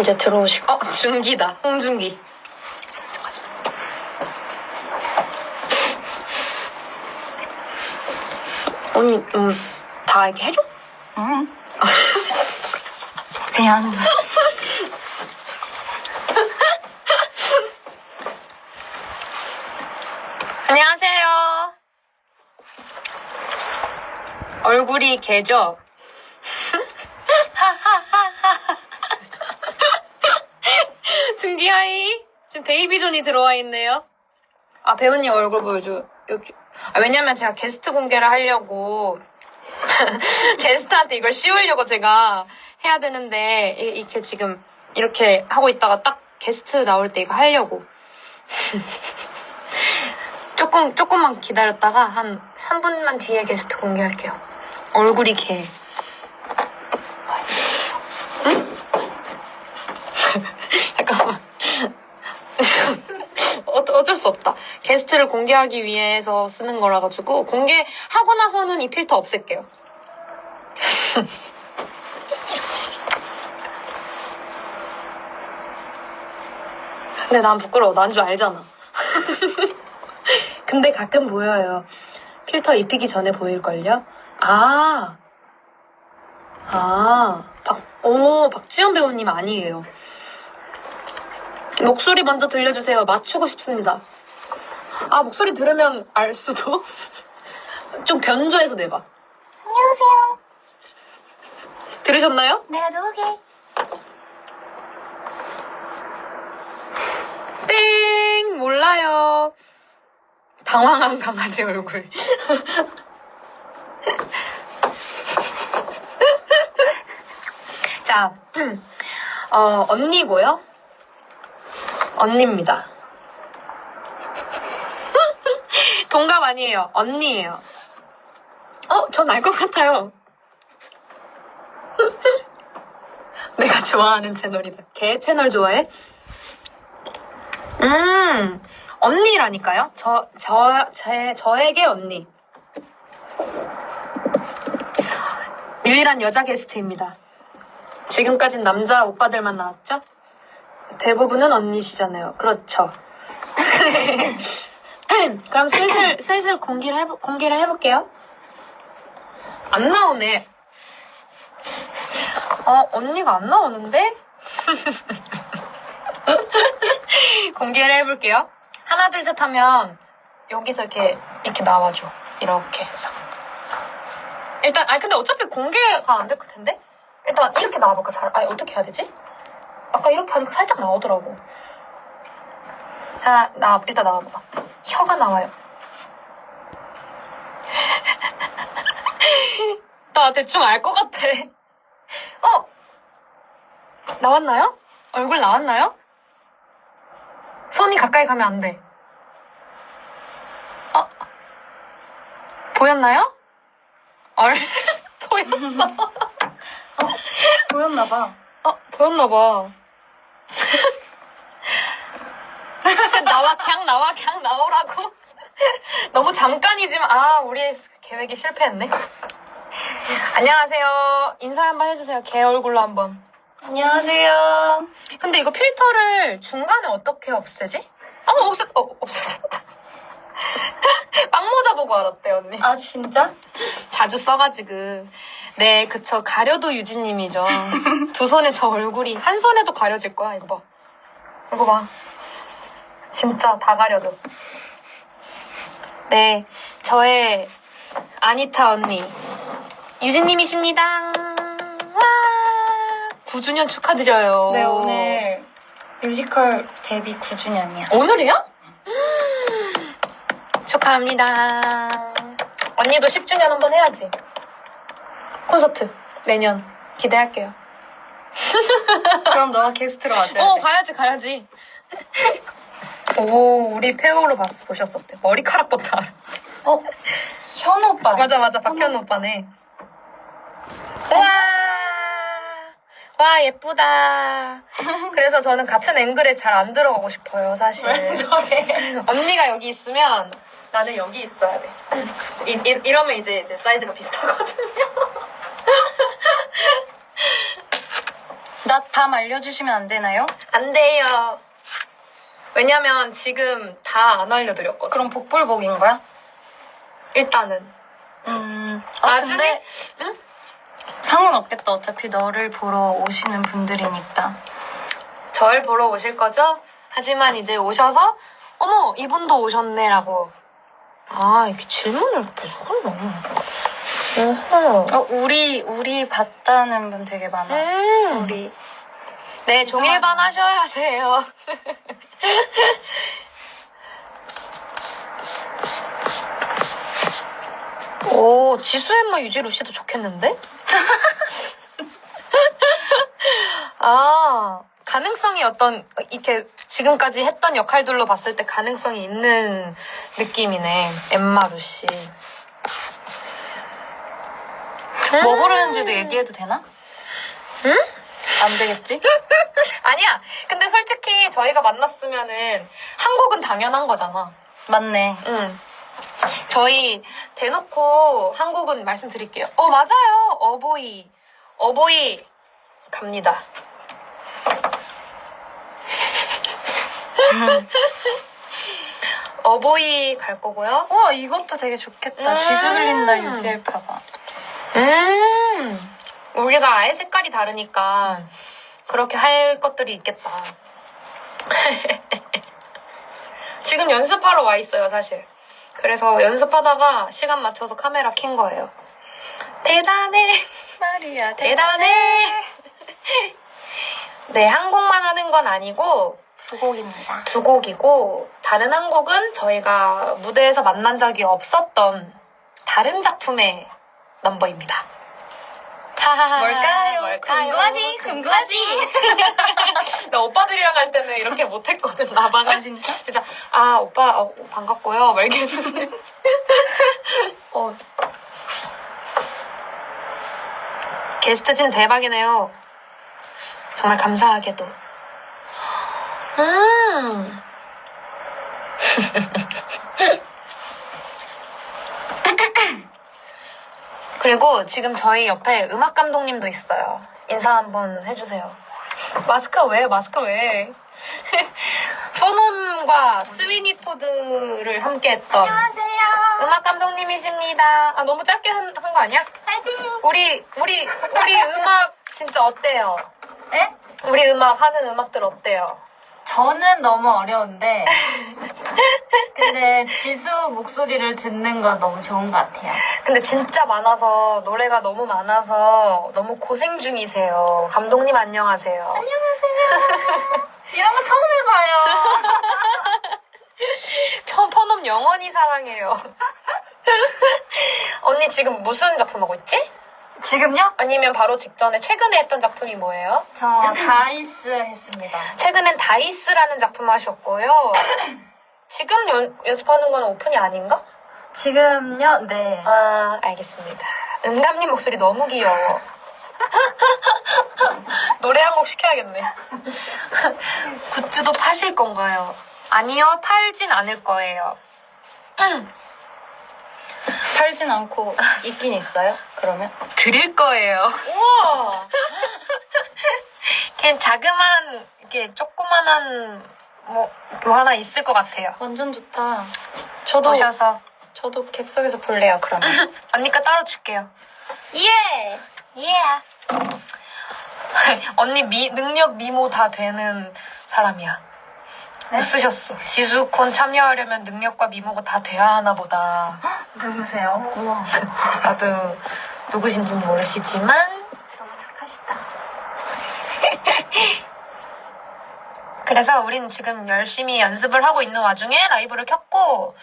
이제 들어오시고. 어, 준기다. 홍준기. 언니, 음, 다 이렇게 해줘? 응. 그냥 안녕하세요. 얼굴이 개죠? 준기 하이. 지금 베이비존이 들어와 있네요. 아, 배우님 얼굴 보여줘. 여기. 아, 왜냐면 제가 게스트 공개를 하려고 게스트한테 이걸 씌우려고 제가 해야 되는데 이- 이렇게 지금 이렇게 하고 있다가 딱 게스트 나올 때 이거 하려고 조금 조금만 기다렸다가 한 3분만 뒤에 게스트 공개할게요. 얼굴이 개. 응? 잠깐만. 어, 어쩔 수 없다. 게스트를 공개하기 위해서 쓰는 거라 가지고 공개하고 나서는 이 필터 없앨게요. 근데 난 부끄러워. 난 줄 알잖아. 근데 가끔 보여요. 필터 입히기 전에 보일걸요? 아. 아. 박, 오, 박지현 배우님 아니에요. 목소리 먼저 들려주세요. 맞추고 싶습니다. 아, 목소리 들으면 알 수도? 좀 변조해서 내봐. 안녕하세요. 들으셨나요? 내가 누구게? 땡! 몰라요. 당황한 강아지 얼굴. 자, 어, 언니고요. 언니입니다. 동갑 아니에요. 언니예요. 어, 전 알 것 같아요. 내가 좋아하는 채널이다. 걔 채널 좋아해? 음, 언니라니까요? 저, 저, 제, 저에게 언니. 유일한 여자 게스트입니다. 지금까진 남자 오빠들만 나왔죠? 대부분은 언니시잖아요. 그렇죠. 그럼 슬슬, 슬슬 공개를, 해보, 공개를 해볼게요. 안 나오네. 어, 언니가 안 나오는데? 공개를 해볼게요. 하나, 둘, 셋 하면 여기서 이렇게, 이렇게 나와줘. 이렇게 해서. 일단, 아니, 근데 어차피 공개가 안 될 텐데? 일단 이렇게 나와볼까? 잘, 아니, 어떻게 해야 되지? 아까 이렇게 하니까 살짝 나오더라고. 자, 나, 일단 나와봐. 혀가 나와요. 나 대충 알 것 같아. 어? 나왔나요? 얼굴 나왔나요? 손이 가까이 가면 안 돼. 어? 보였나요? 얼, 보였어. 보였나봐. 어, 보였나봐. 나와, 그냥 나와, 그냥 나오라고. 너무 잠깐이지만, 아, 우리 계획이 실패했네. 안녕하세요. 인사 한번 해주세요. 개 얼굴로 한번. 안녕하세요. 근데 이거 필터를 중간에 어떻게 없애지? 어, 없애, 어, 없어졌다. 빵모자 보고 알았대, 언니. 아 진짜? 자주 써가지고. 네, 그쵸. 가려도 유진님이죠. 두 손에 저 얼굴이, 한 손에도 가려질 거야, 이거 봐. 이거 봐. 진짜 다 가려져. 네, 저의 아니타 언니. 유진님이십니다. 와! 9주년 축하드려요. 네 오늘 뮤지컬 데뷔 9주년이야. 오늘이야? 축하합니다. 언니도 10주년 한번 해야지. 콘서트 내년 기대할게요. 그럼 너가 게스트로 와줘야 어 돼. 가야지 가야지. 오 우리 페어로 봤 보셨었대. 머리카락부터 알아. 어? 현 오빠. 맞아 맞아 박현우 오빠네. 와. 와 예쁘다. 그래서 저는 같은 앵글에 잘 안 들어가고 싶어요 사실. 저래. 언니가 여기 있으면 나는 여기 있어야 돼. 이, 이, 이러면 이제, 이제 사이즈가 비슷하거든요. 나 밤 알려주시면 안 되나요? 안 돼요. 왜냐면 지금 다 안 알려드렸거든. 그럼 복불복인 거야? 일단은. 음. 아, 나중에- 근데 응? 상관없겠다. 어차피 너를 보러 오시는 분들이니까. 절 보러 오실 거죠? 하지만 이제 오셔서 어머 이분도 오셨네라고 아 이렇게 질문을 계속 하나 어허. 어, 우리 우리 봤다는 분 되게 많아. 음. 우리 네 종일반 하셔야 돼요 오 지수엠마 유지루 씨도 좋겠는데? 아 가능성이 어떤 이렇게 지금까지 했던 역할들로 봤을 때 가능성이 있는 느낌이네 엠마 루 씨 뭐 부르는지도 얘기해도 되나? 응? 안 되겠지? 아니야 근데 솔직히 저희가 만났으면은 한국은 당연한 거잖아 맞네. 응. 저희 대놓고 한국은 말씀드릴게요. 어, 맞아요. 어버이. 어버이 갑니다. 어버이 갈 거고요. 와 이것도 되게 좋겠다. 음. 지수 빌린다 유지엘 파봐. 음. 우리가 아예 색깔이 다르니까 그렇게 할 것들이 있겠다. 지금 연습하러 와 있어요, 사실. 그래서 연습하다가 시간 맞춰서 카메라 킨 거예요. 대단해. 말이야 대단해. 네, 한 곡만 하는 건 아니고 두 곡입니다. 두 곡이고 다른 한 곡은 저희가 무대에서 만난 적이 없었던 다른 작품의 넘버입니다. 하하하. 뭘까요? 궁금하지? 궁금하지? 나 오빠들이랑 할 때는 이렇게 못했거든 라방을. 아 진짜? 진짜 아 오빠 어, 반갑고요. 막 이렇게 했는데 어 게스트진 대박이네요. 정말 감사하게도. 음. 그리고 지금 저희 옆에 음악 감독님도 있어요. 인사 한번 해주세요. 마스크 왜? 마스크 왜? 포놈과 스위니 토드를 함께했던 안녕하세요. 음악 감독님이십니다. 아 너무 짧게 한 거 아니야? 파이팅. 우리 우리 우리 음악 진짜 어때요? 네? 우리 음악 하는 음악들 어때요? 저는 너무 어려운데 근데 지수 목소리를 듣는 건 너무 좋은 것 같아요. 근데 진짜 많아서 노래가 너무 많아서 너무 고생 중이세요. 감독님 안녕하세요. 이런 거 처음 해봐요. 편 퍼넘 영원히 사랑해요. 언니 지금 무슨 작품 하고 있지? 지금요? 아니면 바로 직전에 최근에 했던 작품이 뭐예요? 저 다이스 했습니다. 최근엔 다이스라는 작품 하셨고요. 지금 연, 연습하는 건 오픈이 아닌가? 지금요? 네. 아, 알겠습니다. 은감님 목소리 너무 귀여워. 노래 한 곡 시켜야겠네. 굿즈도 파실 건가요? 아니요, 팔진 않을 거예요. 팔진 않고 있긴 있어요? 그러면? 드릴 거예요. 우와. 그냥 자그만, 이렇게 조그만한, 뭐, 뭐 하나 있을 것 같아요. 완전 좋다. 저도 오셔서. 저도 객석에서 볼래요. 그러면. 언니가 따로 줄게요. 예. 예. 언니 미, 능력 미모 다 되는 사람이야. 네? 쓰셨어. 지수콘 참여하려면 능력과 미모가 다 돼야 하나 보다. 누구세요? 우와. 나도 누구신지는 모르시지만 너무 착하시다. 그래서 우린 지금 열심히 연습을 하고 있는 와중에 라이브를 켰고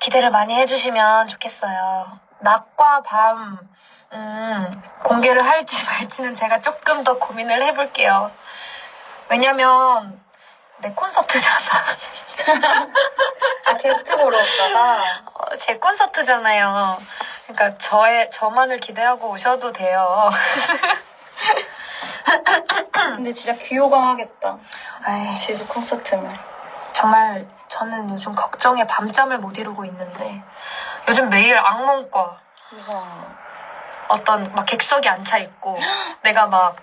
기대를 많이 해주시면 좋겠어요. 낮과 밤 음, 공개를 할지 말지는 제가 조금 더 고민을 해볼게요. 왜냐면 내 콘서트잖아. 아 게스트 보러 왔다가 어, 제 콘서트잖아요. 그러니까 저의 저만을 기대하고 오셔도 돼요. 근데 진짜 귀호강하겠다. 에이, 지수 콘서트면. 정말 저는 요즘 걱정에 밤잠을 못 이루고 있는데 요즘 매일 악몽꿔. 무서워. 어떤 막 객석이 안 차 있고 내가 막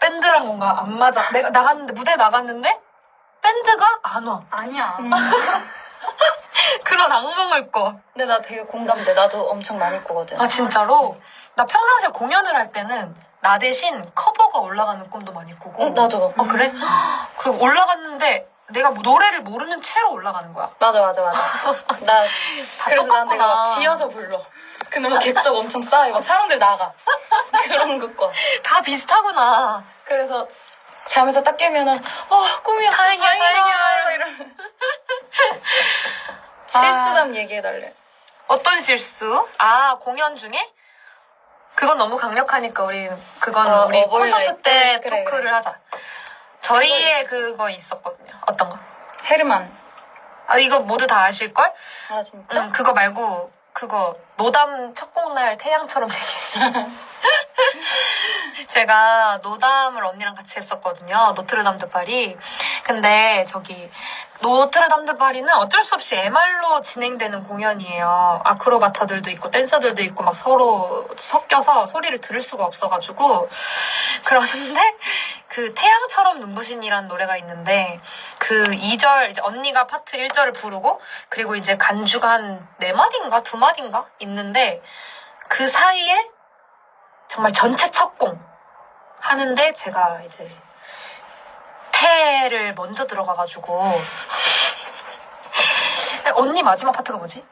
밴드랑 뭔가 안 맞아. 내가 나갔는데, 무대 나갔는데, 밴드가 안 와. 아니야. 음. 그런 악몽을 꿔. 근데 나 되게 공감돼. 나도 엄청 많이 꾸거든. 아, 진짜로? 나 평상시에 공연을 할 때는 나 대신 커버가 올라가는 꿈도 많이 꾸고. 응, 나도. 아, 그래? 그리고 올라갔는데, 내가 뭐 노래를 모르는 채로 올라가는 거야. 맞아, 맞아, 맞아. 나, 그래서 난 내가 똑같구나. 지어서 불러. 근데 막 객석 엄청 쌓여. 막 사람들 나가. 그런 거 꿔. 다 비슷하구나. 그래서 잠에서 딱 깨면은, 어, 꿈이었어. 다행이야, 다행이야. 이러면. 실수담 얘기해달래. 어떤 실수? 아, 공연 중에? 그건 너무 강력하니까 우리 그건 어, 우리 어버이 콘서트 날때 때? 그래, 토크를 그래. 하자. 저희의 그거 있었거든요. 어떤 거? 헤르만. 아, 이거 모두 다 아실 걸? 아, 진짜? 응, 그거 말고 그거 노담 첫 곡날 태양처럼 얘기했어요. 제가 노담을 언니랑 같이 했었거든요. 노트르담 드 파리. 근데 저기 노트르담 드 파리는 어쩔 수 없이 MR로 진행되는 공연이에요. 아크로바타들도 있고 댄서들도 있고 막 서로 섞여서 소리를 들을 수가 없어가지고 그러는데 그 태양처럼 눈부신이라는 노래가 있는데 그 2절 이제 언니가 파트 1절을 부르고 그리고 이제 간주가 한 4마디인가 2마디인가 있는데 그 사이에 정말 전체 첫공 하는데 제가 이제 태를 먼저 들어가가지고 언니 마지막 파트가 뭐지?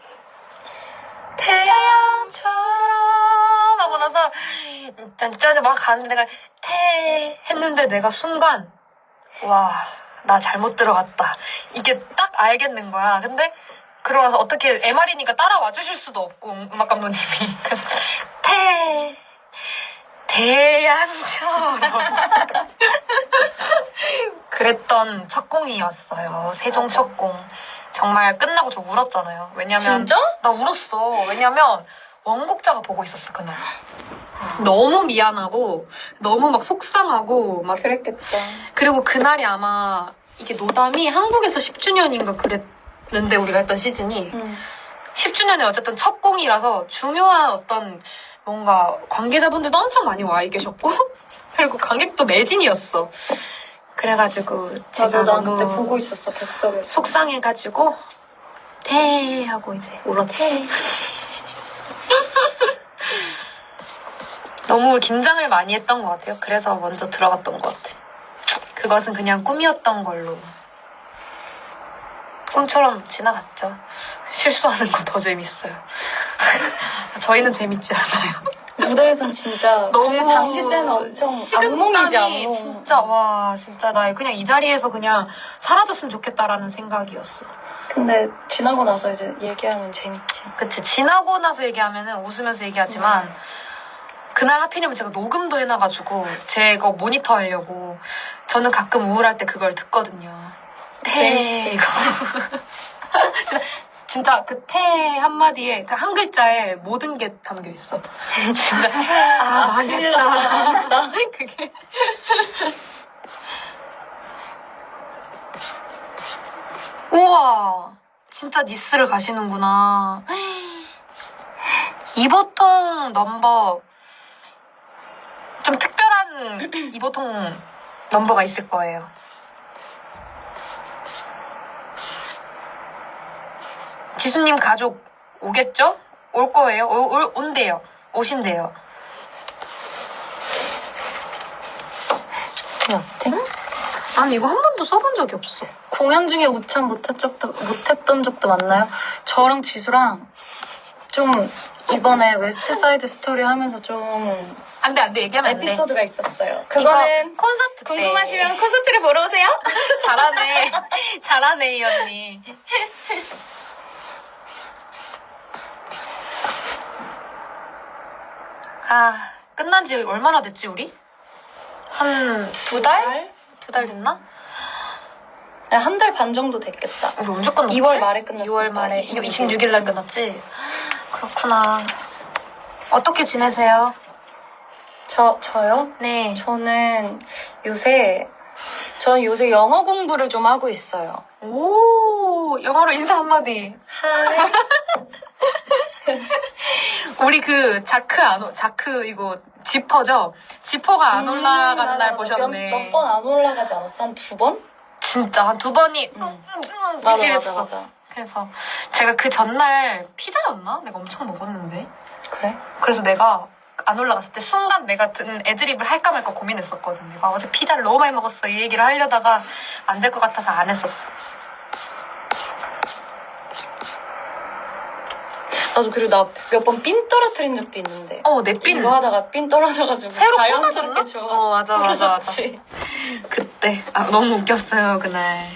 태양처럼 하고 나서 짠짠 막 가는데 내가 태 했는데 내가 순간 와 나 잘못 들어갔다. 이게 딱 알겠는 거야. 근데 그러고 나서 어떻게 MR이니까 따라와 주실 수도 없고 음- 음악 감독님이. 그래서 태 태양처럼 그랬던 첫 공이었어요 세종 첫공 정말 끝나고 저 울었잖아요 왜냐면 진짜? 나 울었어 왜냐면 원곡자가 보고 있었어 그날 너무 미안하고 너무 막 속상하고 막 그랬겠다. 그리고 그날이 아마 이게 노담이 한국에서 10주년인가 그랬는데 우리가 했던 시즌이 응. 10주년에 어쨌든 첫 공이라서 중요한 어떤 뭔가 관계자분들도 엄청 많이 와 계셨고 그리고 관객도 매진이었어. 그래가지고 제가 난 너무 그때 보고 있었어, 객석에서. 속상해가지고 태 하고 이제 울었지. 너무 긴장을 많이 했던 것 같아요. 그래서 먼저 들어갔던 것 같아. 그것은 그냥 꿈이었던 걸로. 꿈처럼 지나갔죠. 실수하는 거 더 재밌어요. 저희는 재밌지 않아요. 무대에선 진짜 너무 그 당시 때는 엄청 악몽이지 식은땀이 악몽. 진짜 와 진짜 나 그냥 이 자리에서 그냥 사라졌으면 좋겠다라는 생각이었어. 근데 지나고 나서 이제 얘기하면 재밌지. 그치 지나고 나서 얘기하면은 웃으면서 얘기하지만 네. 그날 하필이면 제가 녹음도 해놔가지고 제가 모니터 하려고 저는 가끔 우울할 때 그걸 듣거든요. 태 재밌지. 이거 진짜 그 태 한마디에 그 한 글자에 모든 게 담겨 있어. 진짜 아 망했다. 그게 우와 진짜 니스를 가시는구나. 이보통 넘버 좀 특별한 이보통 넘버가 있을 거예요. 지수님 가족 오겠죠? 올 거예요? 올, 올, 온대요. 오신대요. 어때? 난 이거 한 번도 써본 적이 없어. 공연 중에 우참 못했 적도, 못했던 적도 많나요? 저랑 지수랑 좀 이번에 웨스트 사이드 스토리 하면서 좀 안 돼, 안 돼. 얘기하면 안 돼. 에피소드가 있었어요. 이거 그거는 콘서트 때. 궁금하시면 콘서트를 보러 오세요. 잘하네. 잘하네, 이 언니. 아, 끝난 지 얼마나 됐지, 우리? 한 두 달? 두 달 됐나? 한 달 반 정도 됐겠다. 우리 언제 끝났지? 2월 말에 끝났으니까. 2월 말에 26일. 26일 날 끝났지? 그렇구나. 어떻게 지내세요? 저, 저요? 네. 저는 요새, 저는 요새 영어 공부를 좀 하고 있어요. 오, 영어로 인사 한마디. 하이. 우리 그 자크 안 오, 자크 이거 지퍼죠? 지퍼가 안 올라가는 날 보셨네. 몇 번 안 올라가지 않았어? 한 두 번? 진짜 한 두 번이 맞아 맞아 이랬어. 맞아. 그래서 제가 그 전날 피자였나? 내가 엄청 먹었는데. 그래? 그래서 내가 안 올라갔을 때 순간 내가 든 애드립을 할까 말까 고민했었거든. 내가 어제 피자를 너무 많이 먹었어. 이 얘기를 하려다가 안 될 것 같아서 안 했었어. 나도 그리고 나 몇 번 삔 떨어뜨린 적도 있는데. 어, 내 삔. 이거 하다가 삔 떨어져가지고 새로 자연스럽게? 줘. 어, 맞아, 맞아, 맞아. 그때. 아, 너무 웃겼어요, 그날.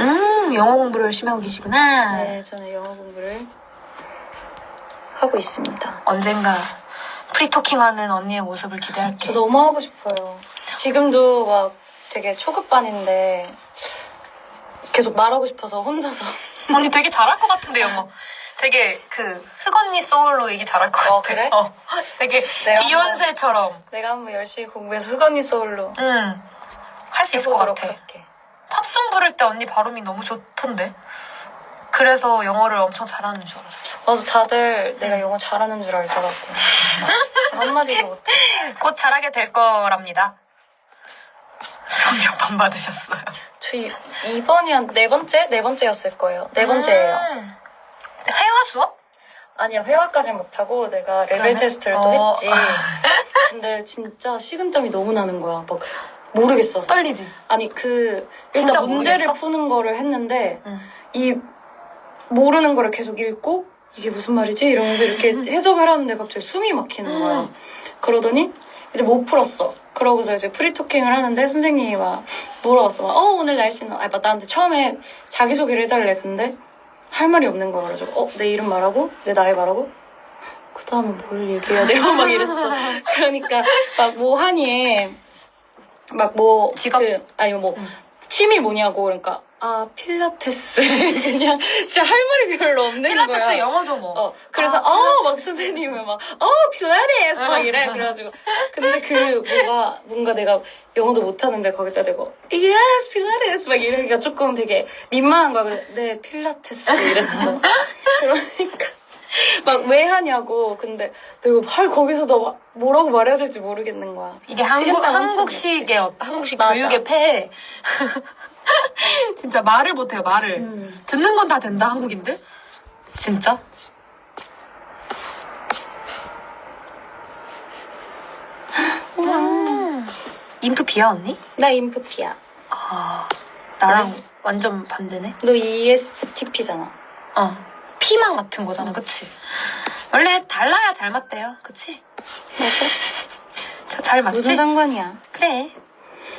음, 영어 공부를 열심히 하고 계시구나. 네, 저는 영어 공부를 하고 있습니다. 언젠가 프리토킹하는 언니의 모습을 기대할게. 저 너무 하고 싶어요. 지금도 막 되게 초급반인데 계속 말하고 싶어서 혼자서. 언니 되게 잘할 것 같은데 영어. 되게 그 흑언니 소울로 얘기 잘할 것 같아. 어, 그래? 어, 되게 내가 비욘세처럼. 내가 한번 열심히 공부해서 흑언니 소울로 응. 할 수 있을 것 해보도록 같아. 할게. 팝송 부를 때 언니 발음이 너무 좋던데. 그래서 영어를 엄청 잘하는 줄 알았어. 맞아, 다들 내가 영어 잘하는 줄 알더라고. 한마디도 못해. 곧 잘하게 될 거랍니다. 수업 몇번 받으셨어요? 저 이- 이번이 한 네 번째? 네 번째였을 거예요. 네 번째예요. 음. 회화 수업? 아니야, 회화까지는 못하고 내가 레벨 그러면? 테스트를 또 어. 했지. 근데 진짜 식은땀이 너무 나는 거야. 막 모르겠어서. 떨리지? 아니 그 진짜 일단 문제를 모르겠어? 푸는 거를 했는데 응. 이 모르는 거를 계속 읽고 이게 무슨 말이지 이러면서 이렇게 해석을 하는데 갑자기 숨이 막히는 거야. 음. 그러더니 이제 못 풀었어. 그러고서 이제 프리토킹을 하는데 선생님이 막 물어봤어. 막, 어 오늘 날씨는 아막 나한테 처음에 자기 소개를 해달래. 근데 할 말이 없는 거야. 그래서 어 내 이름 말하고 내 나이 말하고 그 다음에 뭘 얘기해야 돼요? 막 이랬어. 그러니까 막 뭐 하니에 막뭐 직업? 그, 아니 뭐 취미 뭐냐고 그러니까 아 필라테스 그냥 진짜 할 말이 별로 없는 필라테스 거야. 영어죠 뭐. 어 그래서 아, 어막 선생님은 막어 필라테스! 막 이래. 그래가지고. 근데 그 뭐가 뭔가 내가 영어도 못하는데 거기다 대고 yes 필라테스! 막 이러니까 조금 되게 민망한 거야. 그래 네 필라테스. 이랬어. 그러니까 막 왜 하냐고 근데 내가 할 거기서도 막 뭐라고 말해야 될지 모르겠는 거야 이게 한국 시간당 엄청 한국식의 어- 한국식 맞아. 교육의 폐해. 진짜 말을 못해요 말을. 음. 듣는 건 다 된다 한국인들. 진짜? 음. 인프 비야 언니? 나 인프피야 아 나랑 완전 반대네. 너 ESTP잖아 어 피망 같은 거잖아, 그치? 원래 달라야 잘 맞대요, 그치? 자, 잘 맞지? 무슨 상관이야 그래.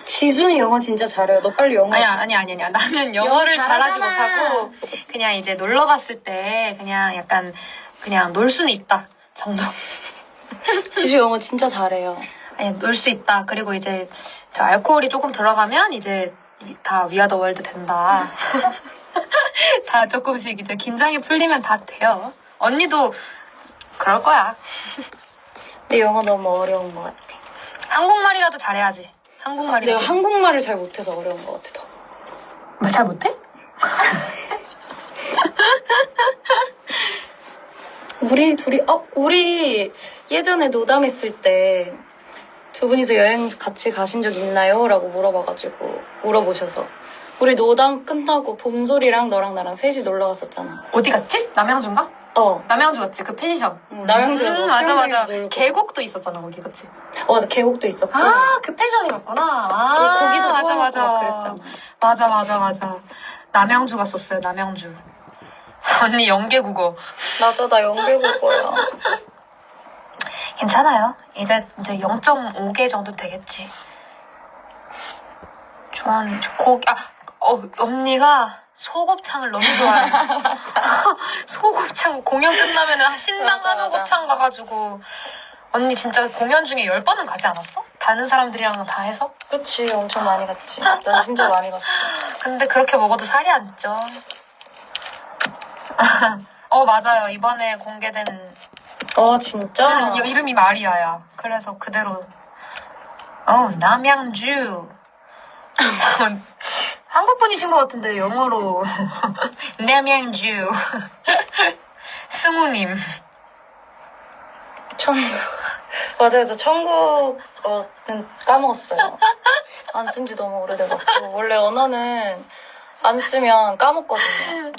지수는 영어 진짜 잘해요 너 빨리 영어 아니야, 아니, 아니, 아니야. 나는 영어를 영어 잘하지 잘하잖아. 못하고, 그냥 이제 놀러 갔을 때, 그냥 약간, 그냥 놀 수는 있다. 정도. 지수 영어 진짜 잘해요 아니, 놀 수 있다. 그리고 이제, 저 알코올이 조금 들어가면, 이제, 이- 다 위아더 월드 된다. 다 조금씩 이제 긴장이 풀리면 다 돼요. 언니도 그럴 거야. 내 영어 너무 어려운 것 같아 한국말이라도 잘해야지. 한국말이라도. 내가 한국말을 잘 못해서 어려운 것 같아 더. 말잘 못해? 우리 둘이 어 우리 예전에 노담했을 때 두 분이서 여행 같이 가신 적 있나요? 라고 물어봐가지고 물어보셔서 우리 노담 끝나고 봄소리랑 너랑 나랑 셋이 놀러 갔었잖아 어디 갔지? 남양주인가? 어, 남양주 갔지? 그 펜션. 응, 남양주 가서 음, 맞아, 맞아. 놀고. 계곡도 있었잖아, 거기, 그치? 어, 맞아 계곡도 있었고 아, 그 펜션이 갔구나. 아, 우리 거기도 맞아, 또 맞아. 막 그랬잖아. 맞아, 맞아, 맞아. 남양주 갔었어요, 남양주. 언니 연계국어. 맞아 나 연결국어야 괜찮아요. 이제, 이제 0.5개 정도 되겠지. 좋아하는, 고기, 아, 어, 언니가 소곱창을 너무 좋아해. 소곱창 공연 끝나면은 신당 맞아, 한우 맞아. 곱창 가가지고. 언니 진짜 공연 중에 10번은 가지 않았어? 다른 사람들이랑 다 해서? 그치 엄청 많이 갔지 난 진짜 많이 갔어 근데 그렇게 먹어도 살이 안 쪄. 어, 맞아요. 이번에 공개된 어 진짜? 이- 이름이 마리아야. 그래서 그대로. 어, 남양주. 한국 분이신 것 같은데 영어로 남양주. 승우님. 천국. 맞아요. 저 천국어는 까먹었어요. 안 쓴 지 너무 오래돼갖고. 원래 언어는 안 쓰면 까먹거든요.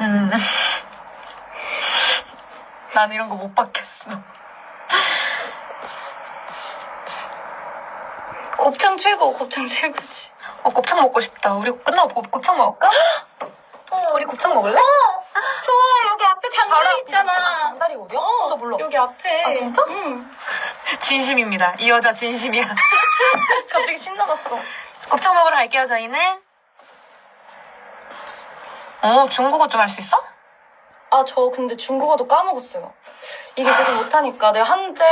음. 난 이런 거 못 받겠어. 곱창 최고, 곱창 최고지. 어, 곱창 먹고 싶다. 우리 끝나고 곱, 곱창 먹을까? 우리 곱창 먹을래? 좋아, 여기 앞에 바로 있잖아. 아, 장다리 어디야? 어, 나 몰라. 여기 앞에. 아, 진짜? 응. 진심입니다. 이 여자 진심이야. 갑자기 신나갔어. 곱창 먹으러 갈게요, 저희는. 어, 중국어 좀 할 수 있어? 아, 저 근데 중국어도 까먹었어요. 이게 계속 못하니까. 내가 한때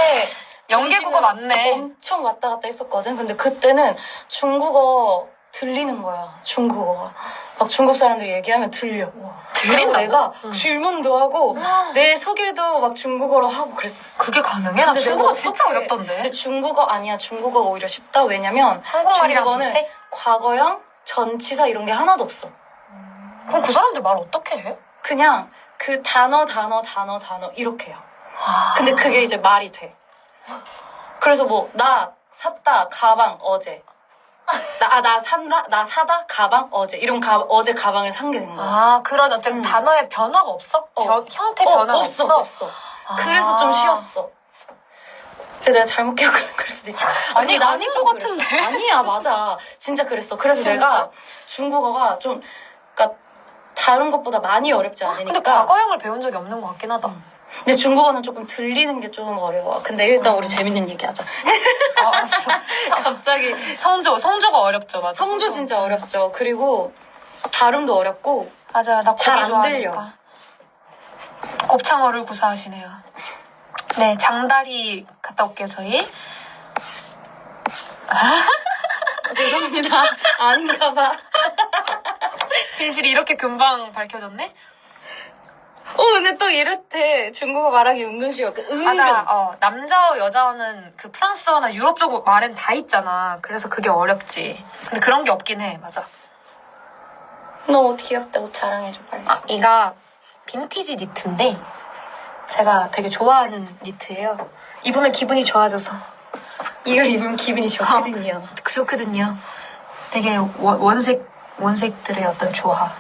연계국어 맞네. 엄청 왔다 갔다 했었거든. 근데 그때는 중국어 들리는 거야. 중국어가. 막 중국 사람들이 얘기하면 들려. 그리고 들린다고? 내가 응. 질문도 하고 내 소개도 막 중국어로 하고 그랬었어. 그게 가능해? 나 근데 중국어 내가 진짜. 어렵던데. 근데 중국어 아니야. 중국어가 오히려 쉽다. 왜냐면 한국말이랑 중국어는 비슷해? 과거형, 전치사 이런 게 하나도 없어. 그럼 그 사람들 말 어떻게 해? 그냥 그 단어, 단어, 단어, 단어 이렇게 해요. 아, 근데 그게 이제 말이 돼. 그래서 뭐, 나 샀다, 가방, 어제. 나, 아, 나 산다, 나 사다, 가방, 어제. 이런 가, 어제 가방을 산 게 된 거야. 아 그런 어떤 응. 단어의 변화가 없어? 어. 변- 형태 어, 변화가 없어, 없어? 없어. 아. 그래서 좀 쉬웠어. 근데 내가 잘못 기억하는 그럴 수도 있어. 아니, 근데 나는 아닌 좀것 그랬어. 같은데? 아니야, 맞아. 진짜 그랬어. 그래서 진짜? 내가 중국어가 좀, 그니까, 다른 것보다 많이 어렵지 않으니까. 근데 과거형을 배운 적이 없는 것 같긴 하다. 근데 중국어는 조금 들리는 게 좀 어려워. 근데 일단 우리 재밌는 얘기 하자. 아, 알았어. 갑자기. 성조, 성조가 어렵죠, 맞아. 성조 진짜 어렵죠. 그리고 발음도 어렵고 맞아요, 나 잘안 고기 들려. 좋아하니까. 곱창어를 구사하시네요. 네, 장다리 갔다 올게요, 저희. 아, 죄송합니다. 아닌가 봐. 진실이 이렇게 금방 밝혀졌네? 어, 근데 또 이렇대. 중국어 말하기 은근 쉬워. 그 은근. 맞아, 어, 남자어, 여자어는 그 프랑스어나 유럽 쪽 말엔 다 있잖아. 그래서 그게 어렵지. 근데 그런 게 없긴 해, 맞아. 너 옷 귀엽다. 옷 자랑해줘, 빨리. 아, 이가 빈티지 니트인데 제가 되게 좋아하는 니트예요. 입으면 기분이 좋아져서 이걸 입으면 기분이 좋거든요. 좋거든요. 되게 원- 원색 원색들의 어떤 조화.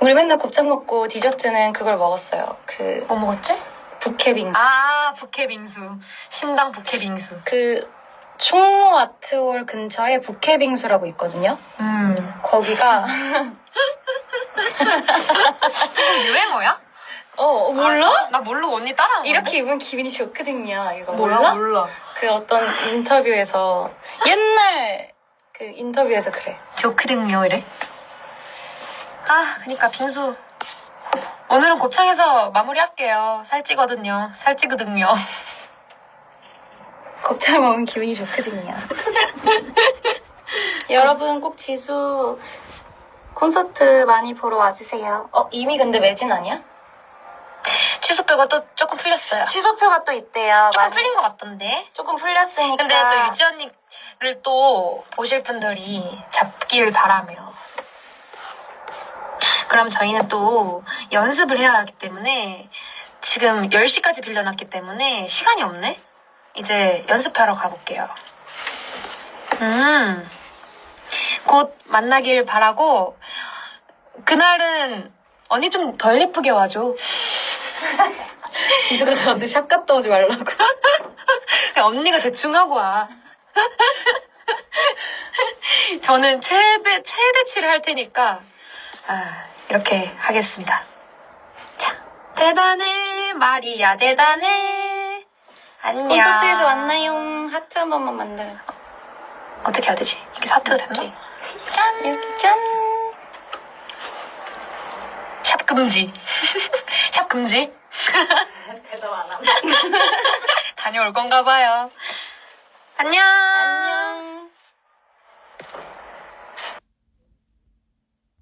우리 맨날 곱창 먹고 디저트는 그걸 먹었어요. 그 뭐 먹었지? 부케빙. 아 부케 빙수. 신당 부케 빙수. 그 충무 아트홀 근처에 부케 빙수라고 있거든요. 음. 거기가 유행어야? 어 몰라? 아, 나 모르고 언니 따라한 건데? 이렇게 입으면 기분이 좋거든요. 이거 몰라 몰라? 몰라. 그 어떤 인터뷰에서 옛날 그 인터뷰에서 그래. 좋거든요 이래. 아 그니까 빙수. 오늘은 곱창에서 마무리할게요. 살찌거든요. 살찌거든요. 곱창 먹으면 기분이 좋거든요. 여러분 꼭 지수 콘서트 많이 보러 와주세요. 어 이미 근데 매진 아니야? 취소표가 또 조금 풀렸어요. 취소표가 또 있대요. 조금 많이- 풀린 것 같던데. 조금 풀렸으니까. 근데 또 유지 언니를 또 보실 분들이 잡길 바라며. 그럼 저희는 또 연습을 해야 하기 때문에 지금 10시까지 빌려놨기 때문에 시간이 없네? 이제 연습하러 가볼게요. 음. 곧 만나길 바라고 그날은 언니 좀 덜 예쁘게 와줘. 지수가 저한테 샷 갔다 오지 말라고. 언니가 대충 하고 와. 저는 최대, 최대치를 할 테니까, 아, 이렇게 하겠습니다. 자, 대단해, 마리아, 대단해. 안녕. 콘서트에서 만나요. 하트 한 번만 만들어. 어떻게 해야 되지? 이게 사트가 됐나? 짠! 이렇게 짠! 샵 금지. 샵 금지. 대답 안 하네. 다녀올 건가 봐요. 안녕. 안녕.